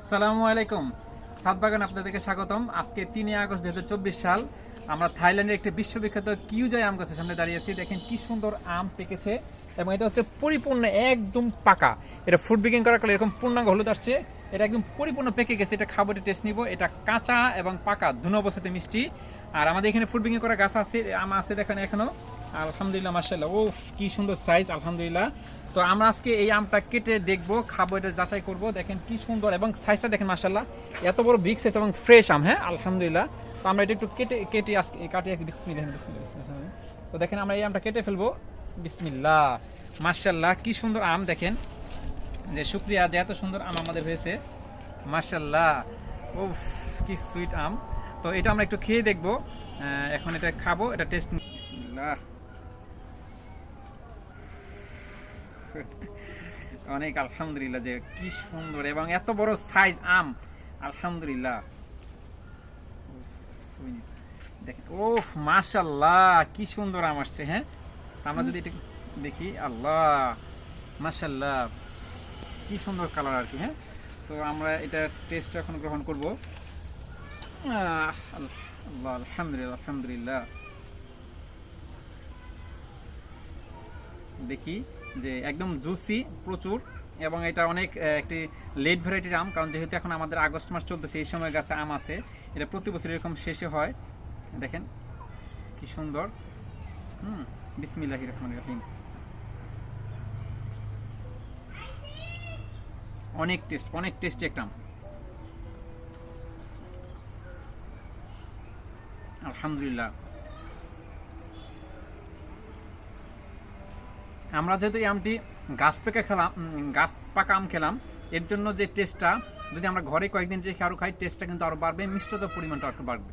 আসসালামু আলাইকুম। সাতবাগান আপনাদেরকে স্বাগতম। আজকে তিনই আগস্ট দুই হাজার চব্বিশ সাল। আমরা থাইল্যান্ডের একটি বিশ্ববিখ্যাত কিউজাই আম গাছের সামনে দাঁড়িয়েছি দেখেন কি সুন্দর আম পেকেছে এবং এটা হচ্ছে পরিপূর্ণ, একদম পাকা। এটা ফুড বিকিং করার কালে এরকম পূর্ণাঙ্গ হলুদ আসছে। এটা একদম পরিপূর্ণ পেকে গেছে। এটা খাব, এটা টেস্ট নিব। এটা কাঁচা এবং পাকা, দুনো অবস্থাতে মিষ্টি। আর আমাদের এখানে ফুড বিকিং করা গাছ আছে, আম আছে দেখেন এখনও। আলহামদুলিল্লাহ মার্শাল্লাহ ও কি সুন্দর সাইজ আলহামদুলিল্লাহ। তো আমরা আজকে এই আমটা কেটে দেখব, খাব, এটা যাচাই করব। দেখেন কি সুন্দর এবং সাইজটা দেখেন মার্শাল্লাহ এত বড় বিগ সাইজ এবং ফ্রেশ আম হ্যাঁ? আলহামদুলিল্লাহ। তো আমরা এটা একটু কেটে কেটে আজকে কাটিয়ে বিসমিল্লাহ বিসমিল্লাহ বিসমিল্লাহ তো দেখেন আমরা এই আমটা কেটে ফেলব। বিসমিল্লাহ মার্শাল্লাহ কি সুন্দর আম দেখেন। যে শুক্রিয়া যে এত সুন্দর আম আমাদের হয়েছে। মার্শাল্লাহ ও কি সুইট আম। তো এটা আমরা একটু খেয়ে দেখব। এখন এটা খাব, এটা টেস্ট বিসমিল্লাহ। অনেক আলহামদুলিল্লাহ যে কি সুন্দর এবং এত বড় সাইজ আম। আলহামদুলিল্লাহ। দেখেন ওফ মাশাল্লাহ কি সুন্দর আম আসছে হ্যাঁ? আমরা যদি এটা দেখি, আল্লাহ মাশাল্লাহ কি সুন্দর কালার আর কি হ্যাঁ? তো আমরা এটা টেস্ট এখন গ্রহণ করব। আল্লাহ, আলহামদুলিল্লাহ আলহামদুলিল্লাহ। দেখি যে একদম জুসি প্রচুর এবং এটা অনেক একটি লেট ভ্যারাইটির আম, কারণ যেহেতু এখন আমাদের আগস্ট মাস চলতেছে, এই সময় গাছে আম আছে। এটা প্রতি বছর এরকম শেষে হয়। দেখেন, কি সুন্দর। হুম বিসমিল্লাহ রহমান রহিম। অনেক টেস্ট, অনেক টেস্টি একটা আম। আলহামদুলিল্লাহ। আমরা যেহেতু এই আমটি গাছ পেকে খেলাম গাছ পাকা আম খেলাম, এর জন্য যে টেস্টটা যদি আমরা ঘরে কয়েকদিন রেখে আরও খাই টেস্টটা কিন্তু আরও বাড়বে মিষ্টতার পরিমাণটা আরও বাড়বে।